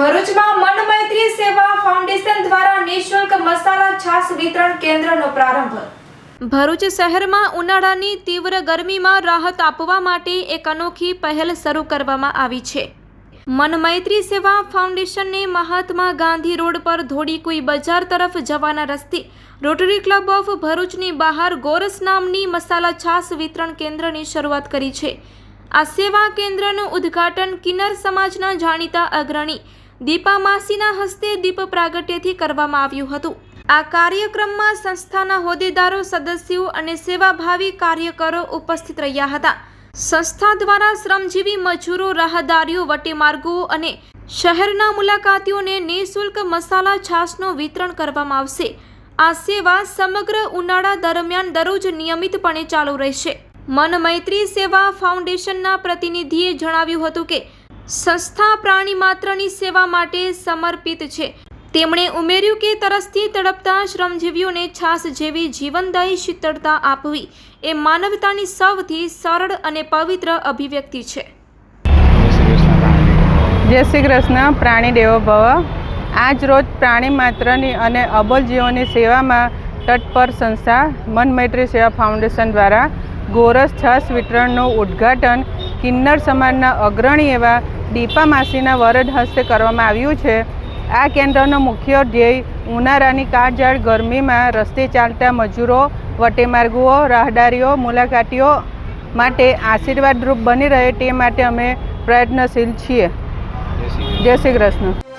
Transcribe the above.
ભરૂચમાં મન મૈત્રી સેવા ફાઉન્ડેશન દ્વારા નિઃશુલ્ક મસાલા છાશ વિતરણ કેન્દ્રનો પ્રારંભ. ભરૂચ શહેરમાં ઉનાળાની તીવ્ર ગરમીમાં રાહત આપવા માટે એક અનોખી પહેલ શરૂ કરવામાં આવી છે. મનમૈત્રી સેવા ફાઉન્ડેશનને મહાત્મા ગાંધી રોડ પર ધોળીકુઈ બજાર તરફ જવાના રસ્તે રોટરી ક્લબ ઓફ ભરૂચની બહાર ગોરસ નામની મસાલા છાસ વિતરણ કેન્દ્રની શરૂઆત કરી છે. આ સેવા કેન્દ્રનું ઉદ્ઘાટન કિન્નર સમાજના જાણીતા અગ્રણી દીપા માસીના હસ્તે દીપ પ્રાગટ્યથી કરવામાં આવ્યું હતું. આ કાર્યક્રમમાં સંસ્થાના હોદ્દેદારો, સદસ્યો અને સેવાભાવી કાર્યકરો ઉપસ્થિત રહ્યા હતા. સંસ્થા દ્વારા શ્રમજીવી મજૂરો, રાહદારીઓ, વટેમાર્ગો અને શહેરના મુલાકાતીઓને નિઃશુલ્ક મસાલા છાશનું વિતરણ કરવામાં આવશે. આ સેવા સમગ્ર ઉનાળા દરમિયાન દરરોજ નિયમિતપણે ચાલુ રહેશે. મન મૈત્રી સેવા ફાઉન્ડેશનના પ્રતિનિધિએ જણાવ્યું હતું કે સંસ્થા પ્રાણી માત્રની સેવા માટે સમર્પિત છે. તેમણે ઉમેર્યું કે તરસથી તડપતા શ્રમજીવીઓને છાસ જેવી જીવનદાયી શીતળતા આપવી એ માનવતાની સૌથી સરળ અને પવિત્ર અભિવ્યક્તિ છે. જય શ્રી કૃષ્ણ, પ્રાણી દેવો ભવ. આજ રોજ પ્રાણી માત્રની અને અબોલ જીવોની સેવામાં તટપર સંસ્થા મન મૈત્રી સેવા ફાઉન્ડેશન દ્વારા ગોરસ છાસ વિતરણનું ઉદ્ઘાટન કિન્નર સમાજના અગ્રણી એવા દીપા માસીના વરદ હસ્તે કરવામાં આવ્યું છે. આ કેન્દ્રનો મુખ્ય ધ્યેય ઉનાળાની કાળઝાળ ગરમીમાં રસ્તે ચાલતા મજૂરો, વટેમાર્ગુઓ, રાહદારીઓ, મુલાકાતીઓ માટે આશીર્વાદરૂપ બની રહે તે માટે અમે પ્રયત્નશીલ છીએ. જય શ્રી કૃષ્ણ.